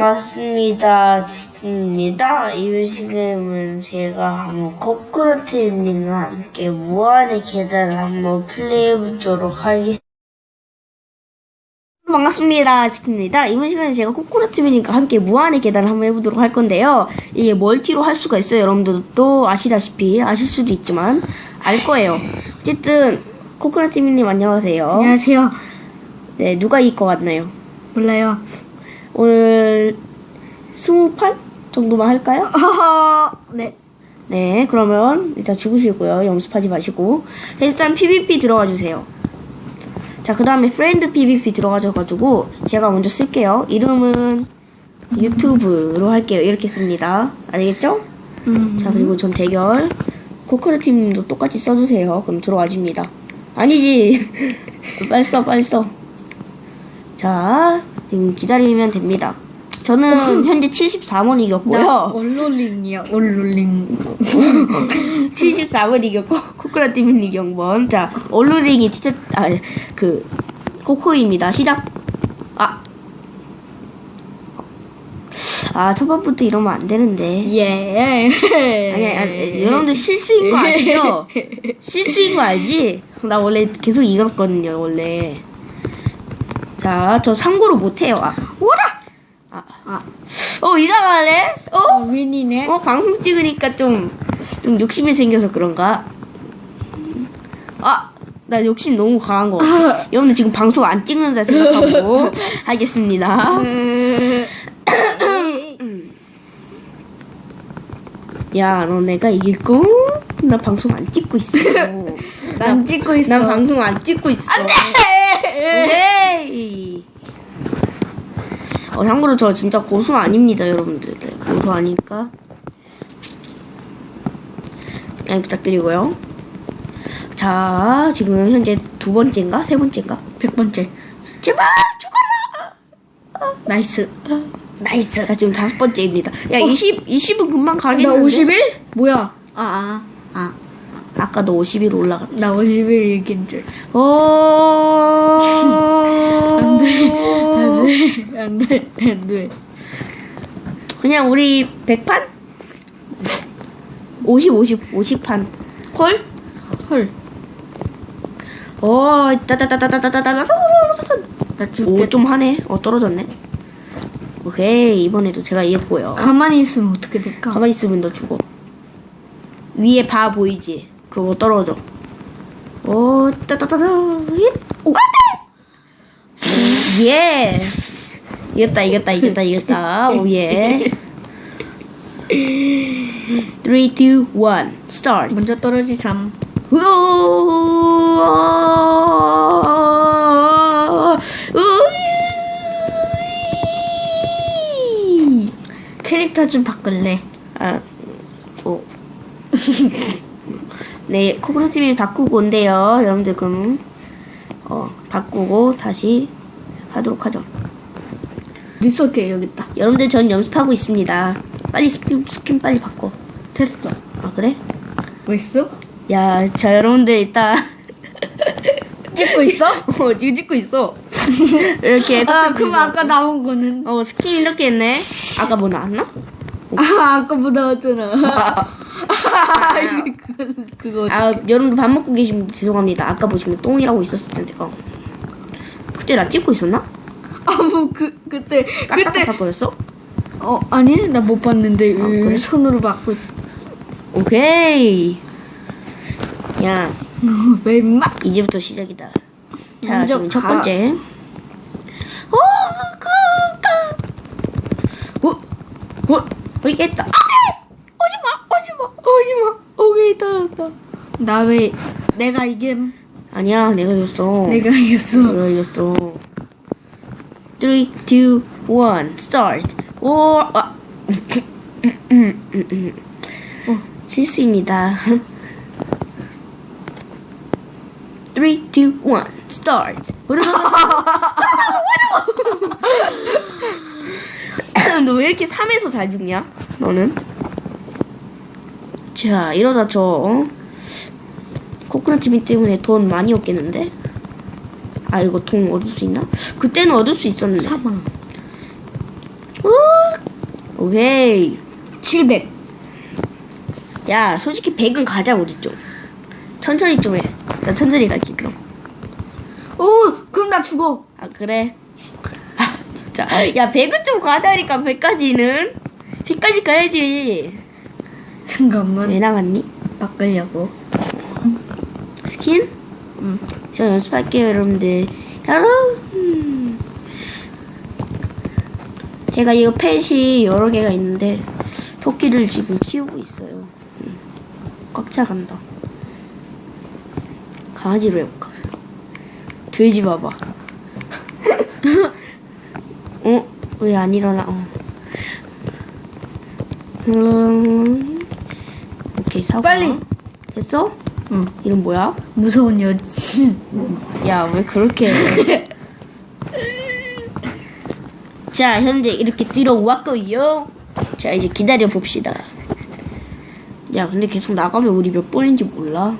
반갑습니다. 지금입니다. 이 시간은 제가 한번 코코넛님과 함께 무한의 계단을 한번 플레이해보도록 하겠습니다. 반갑습니다. 지금입니다. 이번 시간에 제가 코코넛TV님과 함께 무한의 계단을 한번 해보도록 할 건데요. 이게 멀티로 할 수가 있어요. 여러분들도 아시다시피 아실 수도 있지만 알 거예요. 어쨌든 코코넛TV님 안녕하세요. 안녕하세요. 네, 누가 이길 것 같나요? 몰라요. 오늘 20판 정도만 할까요? 네. 네, 그러면 일단 죽으시고요. 연습하지 마시고. 자, 일단 PVP 들어가 주세요. 자, 그 다음에 프렌드 PVP 들어가셔가지고 제가 먼저 쓸게요. 이름은 유튜브로 할게요. 이렇게 씁니다. 알겠죠? 음. 자, 그리고 전 대결. 코코넛 팀도 똑같이 써주세요. 그럼 들어와줍니다. 아니지. 빨리 써, 빨리 써. 자, 지금 기다리면 됩니다. 저는 현재 74원 이겼고요. 나 올롤링이야. 올롤링. 74번 이겼고 코코넛 팀은 이긴 번. 자, 올루링이 티처 아그 코코입니다. 시작. 아. 아, 첫 번부터 이러면 안 되는데. 예. 아니, 아니, 여러분들 실수인 거 아시죠? 실수인 거 알지? 나 원래 계속 이겼거든요, 원래. 자, 저 참고로 못해요. 아, 오라. 아, 아. 어, 이상하네? 어? 어, 윈이네. 어, 방송 찍으니까 좀, 좀 욕심이 생겨서 그런가? 아, 나 욕심 너무 강한 것 같아. 여러분들 지금 방송 안 찍는다 생각하고 하겠습니다. 음. 야, 너 내가 이길 거? 나 방송 안 찍고 있어. 난 찍고 있어. 난 방송 안 찍고 있어. 안 돼! 오케이! 어, 참고로 저 진짜 고수 아닙니다, 여러분들. 네, 고수 아니까. 네, 부탁드리고요. 자, 지금 현재 두 번째인가? 세 번째인가? 백 번째. 제발! 죽어라! 나이스. 나이스. 자, 지금 다섯 번째입니다. 야, 20, 20은 금방 나 가겠는데? 51? 뭐야? 아, 아, 아. 아까 너 50일 올라갔다. 나51 이긴 줄. 어... 안 돼. 안 돼. 안 돼. 안 돼. 그냥 우리 100판? 50, 50, 50판. 콜? 헐. 어, 따따따따따따따따. 나 오, 죽겠다. 좀 하네. 어, 떨어졌네. 오케이, 이번에도 제가 이겼고요. 가만히 있으면 어떻게 될까? 가만히 있으면 너 죽어. 위에 바 보이지? 그거 떨어져. 오, 따따따따. 힛. 오, 안 돼! 예. 이겼다, 이겼다, 이겼다, 이겼다. 오, 예. 3, 2, 1, start. 먼저. 으어, 으이. 캐릭터 좀 바꿀래. 아, 오. 네, 코브로팀이 바꾸고 온대요. 여러분들 그럼 어 바꾸고 다시 하도록 하죠. 리소트 여기 있다. 여러분들 전 연습하고 있습니다. 빨리 스킨 스킨 빨리 바꿔. 됐어. 아 그래? 뭐 있어? 야, 자 여러분들 일단 찍고 있어? 어 지금 찍고 있어. 이렇게 아, 그럼 아까 나온 거는? 어 스킨 이렇게 했네. 아까 뭐 나왔나? 아, 아까 뭐 나왔잖아. 아, 그거, 그거. 아, 여러분들 밥 먹고 계시면 죄송합니다. 아까 보시면 똥이라고 있었을 텐데. 어. 그때 나 찍고 있었나? 아, 뭐, 그, 그때, 그때. 깜빡깜빡거렸어? 어, 아니, 나 못 봤는데, 아, 그래? 손으로 막고 있어. 오케이. 야, 왜 임마? 이제부터 시작이다. 자, 먼저 지금 첫 가. 번째. 오, 그, 그. 어, 어, 여기 있다. 안 돼! 오지 마, 오지 마, 오지 마. 오케이, 다, 다. 나 왜, 내가 이긴, 아니야, 내가 이겼어. 내가 이겼어. 내가 이겼어. 3, 2, 1, start. 오, 아. 어. 실수입니다. 3, 2, 1, start. 너 왜 이렇게 3에서 잘 죽냐? 너는? 자, 이러다 저, 어? 코코넛 TV 때문에 돈 많이 얻겠는데? 아, 이거 돈 얻을 수 있나? 그때는 얻을 수 있었는데. 사방. 우! 오케이. 700. 야, 솔직히 100은 가자, 우리 좀. 천천히 좀 해. 나 천천히 갈게, 그럼. 오, 그럼 나 죽어. 아, 그래? 아, 진짜. 야, 100은 좀 가자니까, 100까지는. 100까지 가야지. 잠깐만. 왜 나갔니? 바꾸려고. 스킨? 음, 저 연습할게요, 여러분들. 여러분. 제가 이거 펫이 여러 개가 있는데, 토끼를 지금 키우고 있어요. 음, 꽉 차간다. 강아지로 해볼까? 돼지 봐봐. 어? 왜 안 일어나? 어. 음, 오케이, 사과. 빨리. 됐어? 응. 이름 뭐야? 무서운 여친. 야, 왜 그렇게 해? 자, 현재 이렇게 들어왔고요. 자, 이제 기다려 봅시다. 야, 근데 계속 나가면 우리 몇 번인지 몰라.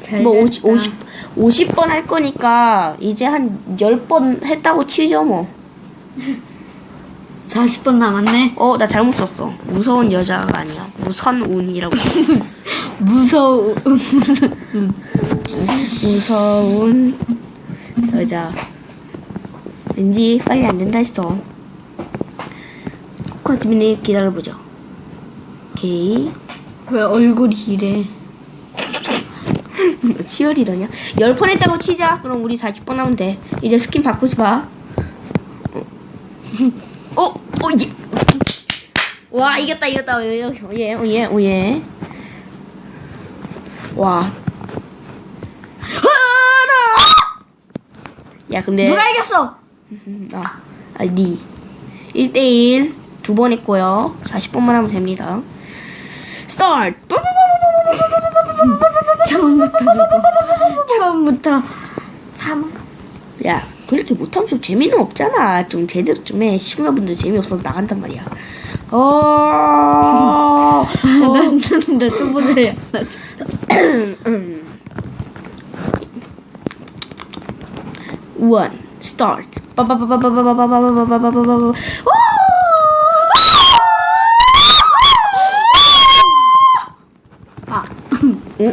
잘 뭐, 됐다. 50, 50, 50번 할 거니까, 이제 한 10번 했다고 치죠, 뭐. 40번 남았네. 어, 나 잘못 썼어. 무서운 여자가 아니야. 무선운이라고. 무서워. 무서운 여자. 왠지 빨리 안 된다 했어. 코코넛 미니 기다려보죠. 오케이. 왜 얼굴이 이래? 너 치열이더냐? 10번 했다고 치자. 그럼 우리 40번 하면 돼. 이제 스킨 바꾸지 마. 어, 예. 와, 이겼다, 이겼다. 오, 예, 오, 예, 오, 예. 와. 야, 근데. 누가 이겼어? 아, 아, 니. 1대1 두 번 했고요. 40번만 하면 됩니다. 스타트! 처음부터 죽어. 처음부터 사망. 야, 그렇게 못하면 좀 재미는 없잖아. 좀 제대로 좀 해. 시청자분들 재미없어서 나간단 말이야. 어, 어, 나나 초보자야. 나 초- one, start. 빠바바바바바바바바바바바바바바. 아, 어?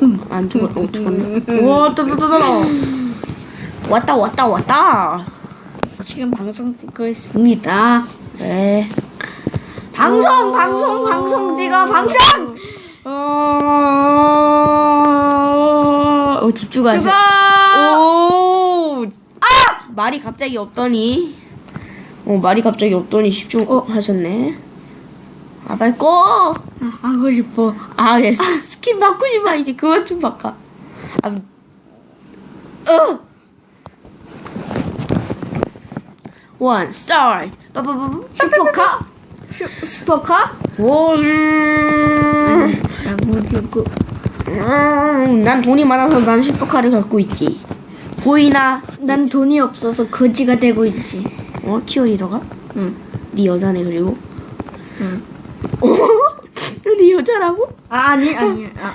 어, 따다다다. 왔다, 왔다, 왔다. 지금 방송 찍고 있습니다. 네. 방송, 방송, 방송 찍어, 방송! 어, 어 집중하세요. 오! 아! 말이 갑자기 없더니. 어, 말이 갑자기 없더니 집중 어. 하셨네. 아, 빨리 꺼! 아, 하고 싶어. 아, 예, 스- 스킨 바꾸지 마, 이제. 그만 좀 바꿔. 아, 어! 원, start! 슈퍼카? 슈, 슈퍼카? 원. 나 모르고. 음, 난 돈이 많아서 난 슈퍼카를 갖고 있지. 보이나? 난 돈이 없어서 거지가 되고 있지. 어, 치어리더가? 응. 네 여자네, 그리고. 응. 어? 네 여자라고? 아, 아니, 아니. 아,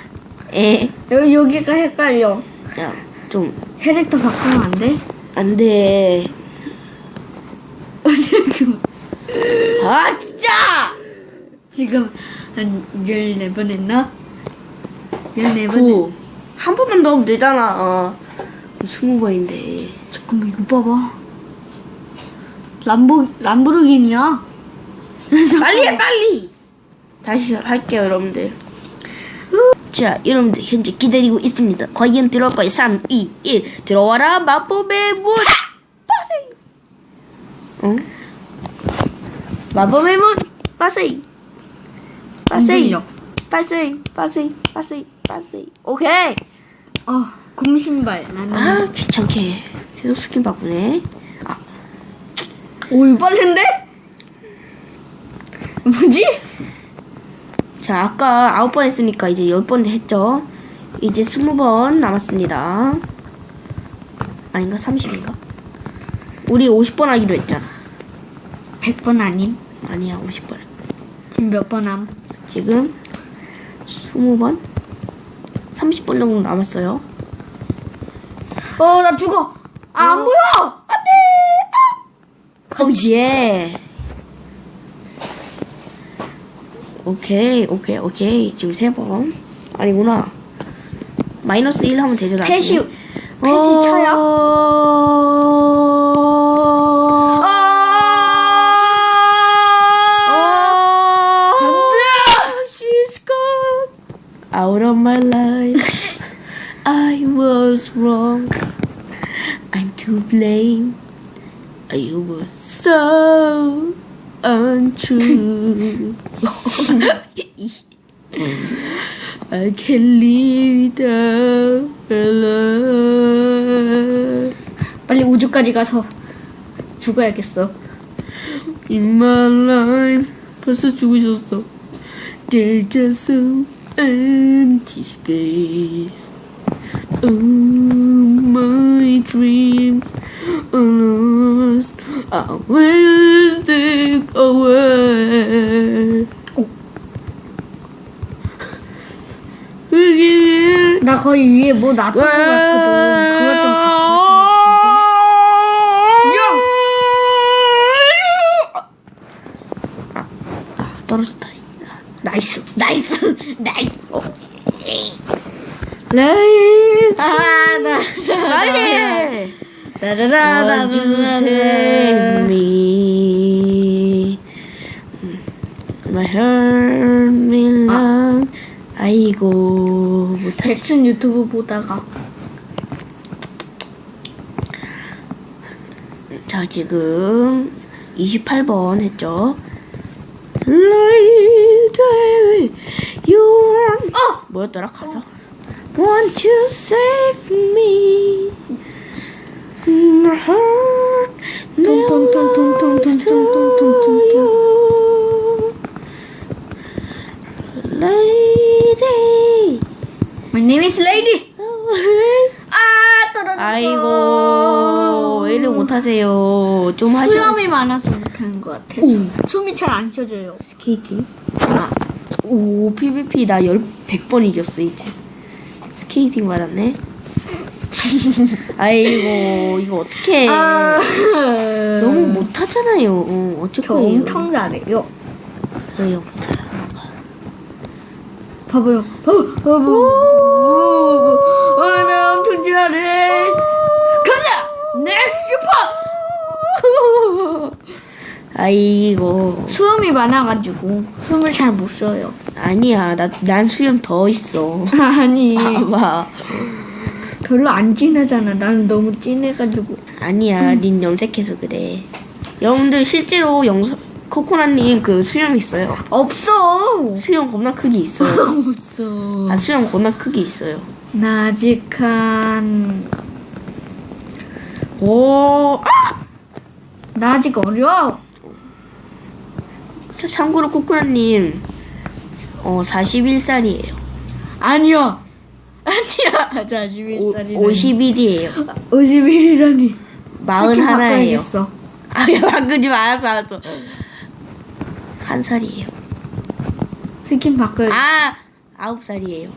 에. 여기, 여기가 헷갈려. 야, 좀, 캐릭터 바꾸면 안 돼? 안 돼. 잠깐만. 아, 진짜! 지금 한 14번 했나? 14번. 구. 한 번만 더 하면 되잖아. 어. 스무 번인데. 잠깐만, 이거 봐봐. 람보, 람보르기니야? 빨리 해, 빨리! 다시 할게요, 여러분들. 자, 여러분들, 현재 기다리고 있습니다. 과연 들어올 거예요. 3, 2, 1. 들어와라, 마법의 문! 응? 마법의 문! 빠세이! 빠세이! 들려. 빠세이! 빠세이! 빠세이! 빠세이! 오케이! 어, 곰신발. 나는. 아, 귀찮게. 계속 스킨 바꾸네. 아, 오, 이거 빨린데? 뭐지? 자, 아까 아홉 번 했으니까 이제 열 번 했죠. 이제 스무 번 남았습니다. 아닌가? 30인가? 우리 50번 하기로 했잖아. 100번 아님? 아니야, 50번. 지금 몇 번 함? 지금 20번? 30번 정도 남았어요. 어, 나 죽어! 아, 안 보여! 컴지에 오케이, 오케이, 오케이. 지금 세 번. 아니구나. 마이너스 1 하면 나중에. 패시, 패시 어... 쳐요? My life. I was wrong. I'm to blame. I was so untrue. I can't live without love. 빨리 우주까지 가서 죽어야겠어. In my life 벌써 죽으셨어 There's just some empty space Oh my dreams are lost I will stick away 나 거의 위에 뭐 놔두고 갔거든. 그거 좀 갖고 아, 아, 떨어졌다. 나이스, 나이스, 나이스. 레이, 아, 나, 빨리! 나라라라라라. Won't you save me? My heart will not. 아이고, 못하지. 잭슨 유튜브 보다가 자, 지금 28번 했죠. Lady, you want... 어! 뭐였더라, 가사? Want you save me? Lady. My name is Lady. 아, 떨어졌어. 아이고, 왜 이래 못하세요. 좀 하셔. 수염이 많아서 못하는 것 같아. 숨이 잘 안 쉬어져요. 스케이팅? 아, 오, PVP 나 열, 100번 이겼어, 이제. 스케이팅 받았네. 아이고, 이거 어떡해. 아, 너무 못하잖아요. 어, 어쩔 저 거예요. 엄청 잘해요. 왜요, 못해요. 봐봐요. 봐봐, 봐봐. 어, 나 엄청 잘해. 가자! 내 슈퍼! 아이고. 수염이 많아가지고 숨을 잘 못 쉬어요. 아니야, 나, 난 수염 더 있어. 아니, 봐봐. 별로 안 진하잖아. 나는 너무 진해가지고. 아니야, 닌 염색해서 그래. 여러분들 실제로 영상 코코넛님 그 수염 있어요. 없어! 수염 겁나 크기 있어요. 없어. 아 수염 겁나 크기 있어요. 나직한, 오, 아! 나 아직 어려. 참고로 코코넛님 어 41살이에요. 아니야. 아니야. 자, 11살이네. 51이에요. 51이라니. 마흔 하나예요. 아야 바꾸지 마, 알았어 알았어. 한 살이에요. 스킨 바꿔야 아 아홉 살이에요.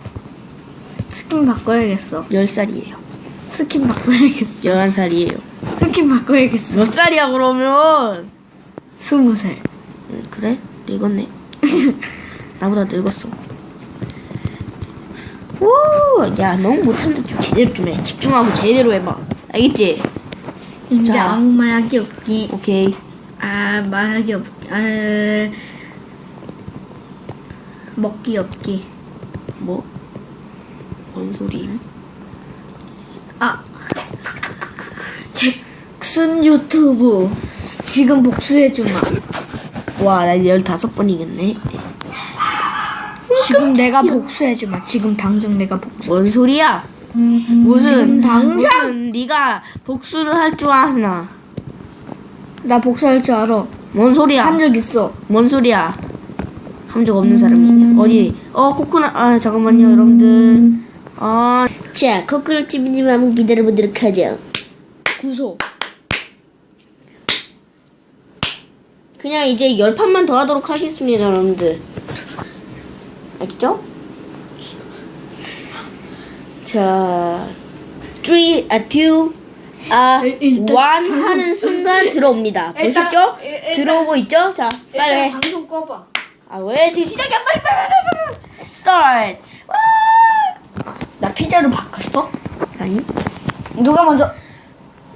스킨 바꿔야겠어. 열 살이에요. 스킨 바꿔야겠어. 열한 살이에요. 스킨 바꿔야겠어. 몇 살이야 그러면? 스무 살. 응, 그래? 늙었네. 나보다 늙었어. 오, 야, 너무 못한다. 좀 제대로 좀 해. 집중하고 제대로 해봐. 알겠지? 이제 자. 아무 말하기 없기. 오케이. 아 말하기 없기. 아 먹기 없기. 뭐? 뭔 소리? 아 잭슨 유튜브 지금 복수해 주마. 와, 나 15번 이겼네. 지금 내가 복수해주마. 지금 당장 내가 복수. 뭔 소리야? 지금 무슨, 당장 무슨 네가 복수를 할 줄 아나? 나 복수할 줄 알아. 뭔 소리야? 한 적 있어. 뭔 소리야? 한적 없는 사람이 어디? 어 코코넛 아 잠깐만요 여러분들 아 자, 코코넛 TV님 한번 기다려보도록 하죠. 구소. 그냥 이제 열 판만 더 하도록 하겠습니다 여러분들 알겠죠? 자 3, 아 2, 아 일- 일단 1 하는 순간 들어옵니다 보셨죠? 일- 일단- 들어오고 있죠? 자 빨리 방송 꺼봐. 아, 왜 지금 시작이 안 빨리, 빨리, 빨리, 빨리. 스타트. 와! 나 피자로 바꿨어? 아니? 누가 먼저?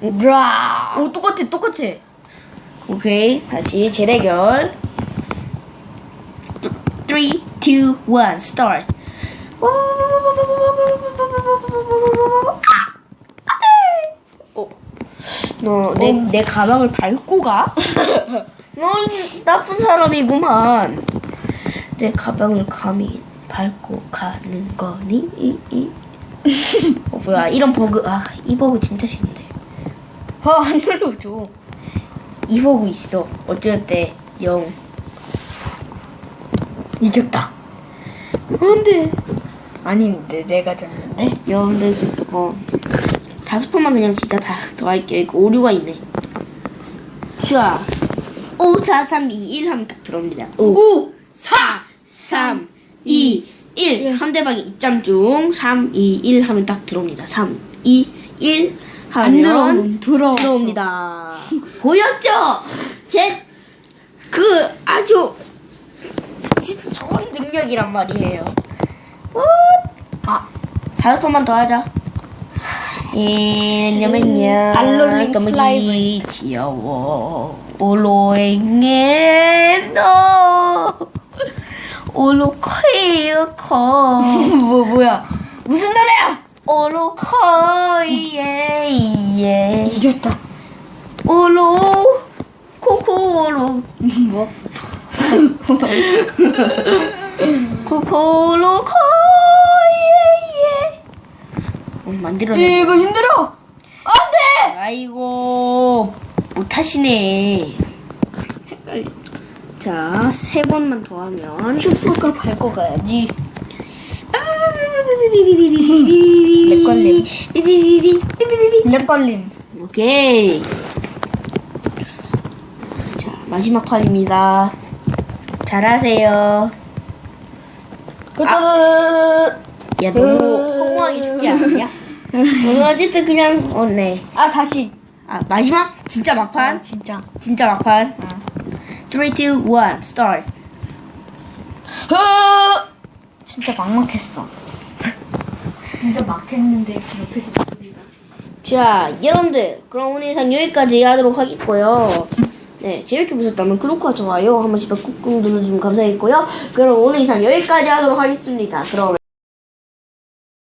드라. 오, 똑같아, 똑같아. 오케이. 다시 재대결. 3, 2, 1, start. 와! 아! 안 돼! 어. 너, 내, 내 가방을 밟고 가? 넌 나쁜 사람이구만. 내 가방을 감히 밟고 가는 거니? 이, 이. 어, 뭐야. 이런 버그. 아, 이 버그 진짜 싫은데. 아, 안 눌러줘. 이 버그 있어. 어찌됐대. 0. 이겼다. 안 돼. 아닌데, 내가 졌는데? 여러분들, 뭐, 다섯 판만 그냥 진짜 다 더할게요. 이거 오류가 있네. 슈아. 5, 4, 3, 2, 1 하면 딱 들어옵니다. 5, 4, 3, 2, 1. 상대방이 2점 중 3, 2, 1 하면 딱 들어옵니다. 3, 2, 1 하면 안 들어오면 들어왔어. 들어옵니다. 보였죠? 제, 그, 아주, 좋은 능력이란 말이에요. 어? 아, 다섯 번만 더 하자. 예, 왜냐면요. 알로링 너무 플라이브레이크. 귀여워. 올로eng에 너. 올로커예요, 커. 뭐, 뭐야. 무슨 노래야? 올로커예, 예. 이겼다. 올로, 코코로. 뭐? 코코로, 커, 예, 예. 어, 만들어내. 이거 힘들어. 안 돼! 아이고 못하시네. 자, 세 번만 더 하면 슈퍼가 밟고 가야지. 렉걸림. 렉걸림. 오케이. 자, 마지막 판입니다. 잘하세요. 끝. 야, 너무 허무하게 죽지? 오늘 어쨌든 그냥, 어, 네. 아, 다시. 아, 마지막? 진짜 막판? 아, 진짜. 진짜 막판? 아. 3, 2, 1, start. 흐! 진짜 막막했어. 진짜 막했는데 이렇게 됐습니다. 자, 여러분들, 그럼 오늘 영상 여기까지 하도록 하겠고요. 네, 재밌게 보셨다면 구독과 좋아요 한 번씩 꾹꾹 눌러주시면 감사하겠고요. 그럼 오늘 영상 여기까지 하도록 하겠습니다. 그럼